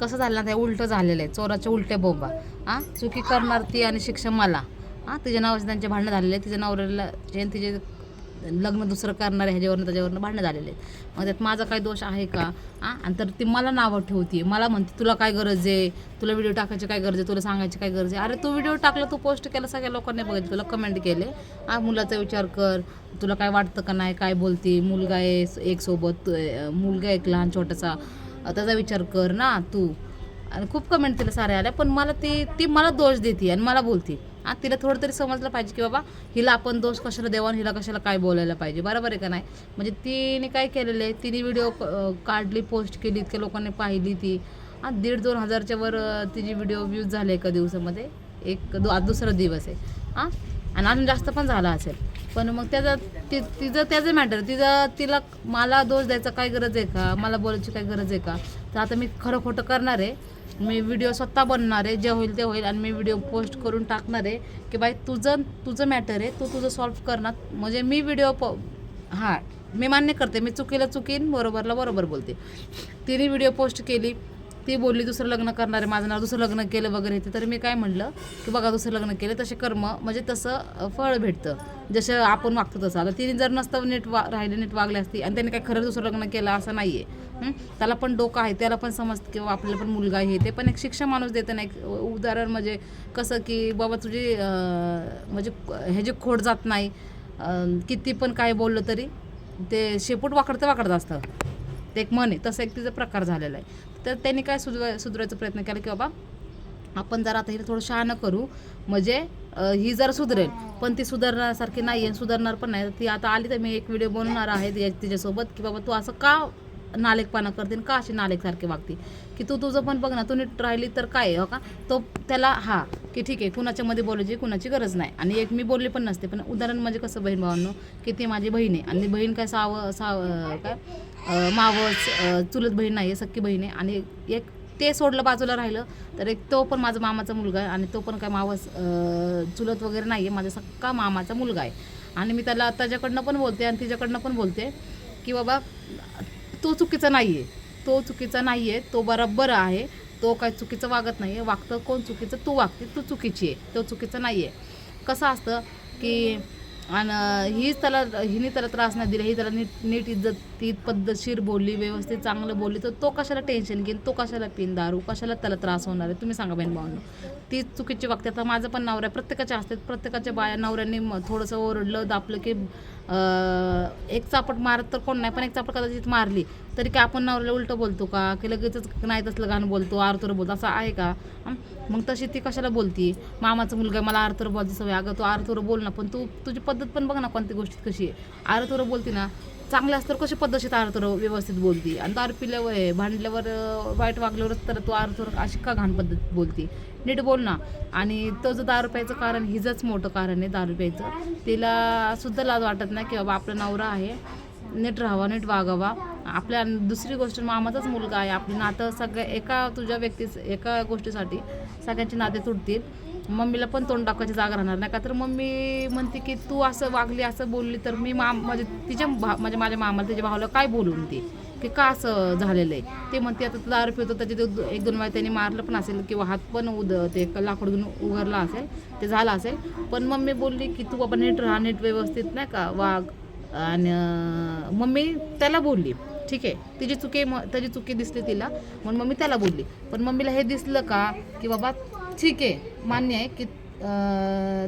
कसं झालं ना ते उलटं झालेलं आहे. चोराच्या उलट्या बोंबा. हां चुकी करणार ती आणि शिक्षा मला. हां तिच्या नावाचे त्यांचे भांडणं झालेले आहे तिच्या नवऱ्याला जे तिचे लग्न दुसरं करणार आहे ह्याच्यावरनं त्याच्यावरनं भांडणं झालेले आहेत. मग त्यात माझा काय दोष आहे का? हां आणि तर ती मला नावं ठेवते मला म्हणते तुला काय गरज आहे? तुला व्हिडिओ टाकायची काय गरज आहे? तुला सांगायची काय गरज आहे? अरे तू व्हिडिओ टाकला तू पोस्ट केला सगळ्या लोकांनी बघितलं. तुला कमेंट केले. हां मुलाचा विचार कर. तुला काय वाटतं का नाही? काय बोलते? मुलगा आहे एक सोबत. मुलगा एक लहान छोटासा. त्याचा विचार कर ना तू. आणि खूप कमेंट तिला सारे आल्या पण मला ती ती मला दोष देते आणि मला बोलते. हा तिला थोडं तरी समजलं पाहिजे की बाबा हिला आपण दोष कशाला देवा आणि हिला कशाला काय बोलायला पाहिजे. बरोबर आहे का नाही? म्हणजे तिने काय केलेलं आहे? तिने व्हिडिओ काढली पोस्ट केली इतक्या लोकांनी पाहिली ती. हा दीड दोन हजारच्या वर तिची व्हिडिओ व्ह्यूज झाले एका दिवसामध्ये. एक दो दुसरा दिवस आहे. हां? आणि अजून जास्त पण झाला असेल. पण मग त्याचं ति तिचं त्याचं मॅटर तिचं तिला मला दोष द्यायचा काय गरज आहे का? मला बोलायची काय गरज आहे का? तर आता मी खरं खोटं करणार आहे. मी व्हिडिओ स्वतः बनणार आहे. जे होईल ते होईल आणि मी व्हिडिओ पोस्ट करून टाकणार आहे की बाई तुझं तुझं मॅटर आहे. तू तुझं सॉल्व करणार म्हणजे मी व्हिडिओ प हां मी मान्य करते. मी चुकीला चुकीन बरोबरला बरोबर बोलते. तिने व्हिडिओ पोस्ट केली. ती बोलली दुसरं लग्न करणार आहे माझं नाव दुसरं लग्न केलं वगैरे ते तर मी काय म्हणलं की बघा दुसरं लग्न केलं तसे कर्म म्हणजे तसं फळ भेटतं. जसं आपण वागतो तसं. आता तिने जर नसतं नीट वा राहिले नीट वागले असती आणि त्याने काय खरं दुसरं लग्न केलं असं नाही आहे त्याला पण डोकं आहे त्याला पण समजतं किंवा आपल्याला पण मुलगा आहे ते. पण एक शिक्षा माणूस देतं नाही. एक उदाहरण म्हणजे कसं की बाबा तुझी म्हणजे ह्याची खोड जात नाही किती पण काय बोललं तरी ते शेपूट वाकडतं वाकडत असतं. ते एक मन आहे. तसं एक तिचा प्रकार झालेला आहे. तर त्यांनी काय सुधवा सुधारायचा प्रयत्न केला की बाबा आपण जर आता हिला थोडं शहाणं करू. म्हणजे ही जर सुधरेल पण ती सुधारण्यासारखी नाही आहे सुधारणार पण नाही. ती आता आली तर मी एक व्हिडिओ बनवणार आहे तिच्यासोबत की बाबा तू असं का नालेकपणा करते का अशी नालेकसारखी वागते? की तू तुझं पण बघ ना तू नीट राहिली तर काय आहे, हो का? तो त्याला हा की ठीक आहे कुणाच्या मध्ये बोलायची कुणाची गरज नाही. आणि एक मी बोलली पण नसते पण उदाहरण म्हणजे कसं बहीण भावांनो की ती माझी बहीण आहे. आणि बहीण काय साव साव काय मावच मावस चुलत बहीण नाही आहे सख्खी बहीण आहे. आणि एक ते सोडलं बाजूला राहिलं तर एक तो पण माझा मामाचा मुलगा आहे. आणि तो पण काय मावस चुलत वगैरे नाही आहे. माझा सक्का मामाचा मुलगा आहे. आणि मी त्याला त्याच्याकडनं पण बोलते आणि तिच्याकडनं पण बोलते की बाबा तो चुकीचा नाही आहे तो चुकीचा नाही आहे तो बरोबर आहे. तो काय चुकीचं वागत नाही आहे वागतं कोण चुकीचं? तू वागते तू चुकीची आहे तो चुकीचं नाही आहे कसं असतं की आणि हीच त्याला हिने त्याला त्रास नाही दिला ही त्याला नीट नीट इज्जत ती पद्धतशीर बोलली व्यवस्थित चांगलं बोलली तर तो कशाला टेन्शन घेईन तो कशाला पिन दारू कशाला त्याला त्रास होणार आहे? तुम्ही सांगा बहीण भावांनो. ती चुकीची वागते. आता माझं पण नवरा प्रत्येकाच्या असते प्रत्येकाच्या बाया नवऱ्यांनी थोडंसं ओरडलं दापलं की एक चापट मारत तर कोण नाही पण एक चापट कदाचित मारली तरी काय आपण नवऱ्याला उलटं बोलतो का की लगेचच नाही तसलं गाणं बोलतो आरतोर बोलतो असं आहे का? मग तशी ती कशाला बोलती? मामाचा मुलगा आहे, मला आरतोर बोलतो सवय अगं तू आरतोर बोल ना पण तू तुझी पद्धत पण बघ ना कोणत्या गोष्टीत कशी आहे. आरतुर बोलती ना चांगले असतं कशी पद्धतशीर आरतोर व्यवस्थित बोलती? आणि दारू पिल्यावर आहे, भांडल्यावर वाईट वागल्यावरच तर तू आरतोर अशी का घाण पद्धत बोलती? नीट बोल ना. आणि तो जो दारू प्यायचं कारण हिजंच मोठं कारण आहे दारू प्यायचं. तिला सुद्धा लाज वाटत नाही की बाबा आपला नवरा आहे. नीट राहावा नीट वागावा. आपल्या दुसरी गोष्ट मामाचाच मुलगा आहे. आपली नातं सगळ्या एका तुझ्या व्यक्तीच एका गोष्टीसाठी सगळ्यांची नाते तुटतील. मम्मीला पण तोंड दाखवायची जागा राहणार नाही. का तर मम्मी म्हणते की तू असं वागली असं बोलली तर मी माम म्हणजे तिच्या भा म्हणजे माझ्या मामाला तिच्या भावाला काय बोलून ती की का असं झालेलं आहे? ते म्हणते आता दारू पिवतो त्याचे ते एक दोन वेळा त्यांनी मारलं पण असेल किंवा हात पण उद ते लाकूड घेऊन उघडला असेल ते झालं असेल. पण मम्मी बोलली की तू बाबा नीट राहा नीट व्यवस्थित नाही का वाघ आणि मम्मी त्याला बोलली ठीक आहे तिची चुकी म त्याची चुकी दिसली तिला म्हणून मम्मी त्याला बोलली. पण मम्मीला हे दिसलं का की बाबा ठीक आहे मान्य आहे की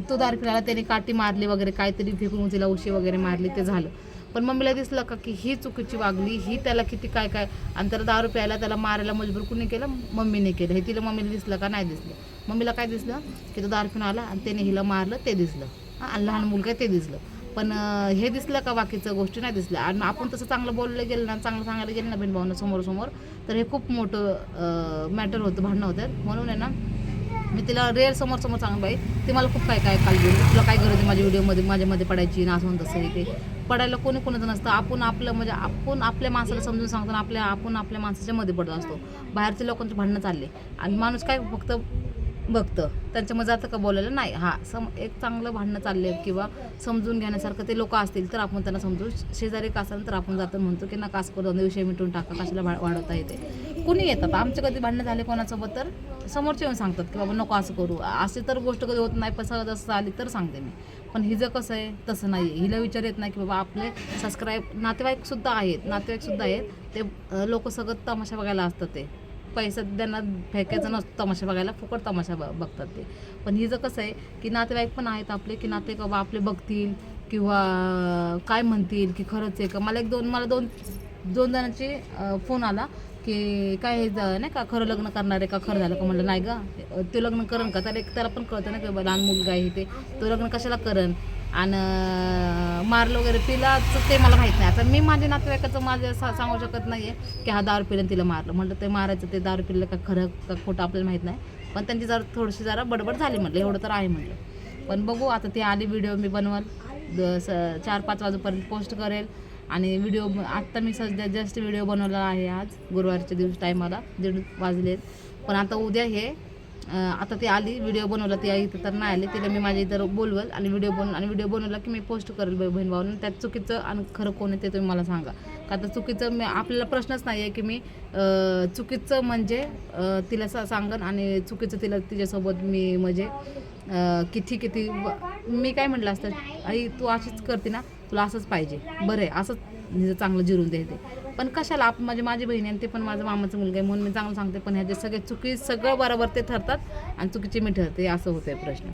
तो दारू त्याने काठी मारली वगैरे काहीतरी फेकून तिला उशी वगैरे मारली ते झालं. पण मम्मीला दिसलं का की ही चुकीची वागली ही त्याला किती काय काय? आणि त्याला दारू प्यायला त्याला मारायला मजबूर कुणी केलं? मम्मीने केलं. हे तिला मम्मीला दिसलं का? नाही दिसलं. मम्मीला काय दिसलं? की तो दारू पिऊन आला आणि त्याने हिला मारलं ते दिसलं. हां आणि लहान मुलगा ते दिसलं. पण हे दिसलं का बाकीचं गोष्टी? नाही दिसल्या. आणि आपण तसं चांगलं बोललं गेलं ना चांगलं सांगायला गेलं ना बहीण समोर समोर तर हे खूप मोठं मॅटर होतं भांडणं होतं. म्हणून आहे ना मी तिला रेअर समोर समोर सांग बाई ती मला खूप काय काय काल गेली तुला काय गरज आहे माझ्या व्हिडिओमध्ये माझ्यामध्ये पडायची ना असं तसं हे ते पडायला कोणी कोणाचं नसतं. आपण आपलं म्हणजे आपण आपल्या माणसाला समजून सांगतो आणि आपल्या आपण आपल्या माणसाच्या मध्ये पडत असतो. बाहेरच्या लोकांचे भांडणं चालले. आणि माणूस काय फक्त बघतं. त्यांच्यामध्ये जातं का बोलायला? नाही. हा सम एक चांगलं भांडणं चालले किंवा समजून घेण्यासारखं ते लोक असतील तर आपण त्यांना समजू. शेजारी का असेल तर आपण जातो म्हणतो की ना कास करून विषय मिटून टाका. कशाला भा- वाढवता येते? कुणी येतात? आमच्या कधी भांडणं झाले कोणासोबत तर? समोरचे येऊन सांगतात की बाबा नको असं करू. अशी तर गोष्ट कधी होत नाही पण सहज असं आली तर सांगते मी. पण हिचं कसं आहे तसं नाही आहे. हिला विचार येत नाही की बाबा आपले सबस्क्राईब नातेवाईकसुद्धा आहेत नातेवाईकसुद्धा आहेत. ते लोक सगळं तमाशा बघायला असतात ते. पैसा त्यांना फेकायचा नसतो तमाशा बघायला फुकट तमाशा ब बघतात ते. पण हिचं कसं आहे की नातेवाईक पण आहेत आपले की नाते बाबा आपले बघतील किंवा काय म्हणतील की खरंच आहे का? मला एक दोन मला दोन दोन जणांचे फोन आला. की काय नाही का खरं लग्न करणार आहे का खरं झालं का म्हणलं नाही ग. ते लग्न करण का? त्याला एक त्याला पण कळतं ना की बाबा लहान मुलगा आहे ते तो लग्न कशाला करण? आणि मारलं वगैरे तिला ते मला माहीत नाही. आता मी माझ्या नातेवाईकाचं माझं सा सांगू शकत नाही आहे की हा दारू पिल्यानं तिला मारलं. म्हटलं ते मारायचं ते दारू पिलं का खरं का खोटं आपल्याला माहीत नाही. पण त्यांची जरा थोडीशी जरा बडबड झाली म्हटलं एवढं तर आहे म्हटलं पण बघू आता ती आली व्हिडिओ मी बनवल. स- चार पाच वाजेपर्यंत पोस्ट करेल. आणि व्हिडिओ आत्ता मी सध्या जस्ट व्हिडिओ बनवला आहे आज गुरुवारच्या दिवस टायमाला दीड वाजलेत पण आता उद्या हे आता ती आली व्हिडिओ बनवला ती इथं तर नाही आली तिला मी माझ्या इथं बोलवल आणि व्हिडिओ बनवून आणि व्हिडिओ बनवला की मी पोस्ट करेल ब- बहीण भावानं त्यात चुकीचं आणि खरं कोण आहे ते तुम्ही मला सांगा. का तर चुकीचं मी आपल्याला प्रश्नच नाही आहे की मी चुकीचं म्हणजे तिला सा सांगन आणि चुकीचं तिला तिच्यासोबत मी म्हणजे किती किती व- मी काय म्हटलं असतं आई तू अशीच करते ना तुला असंच पाहिजे. बरं आहे असंच हिचं चांगलं जिरून देते. पण कशाला आप म्हणजे माझी माझी बहिणी आणि ते पण माझं मामाचं मुलगा आहे म्हणून मी चांगलं सांगते पण ह्याचे सगळे चुकी सगळं बरोबर ते ठरतात आणि चुकीचे मी ठरते असं होतंय प्रश्न.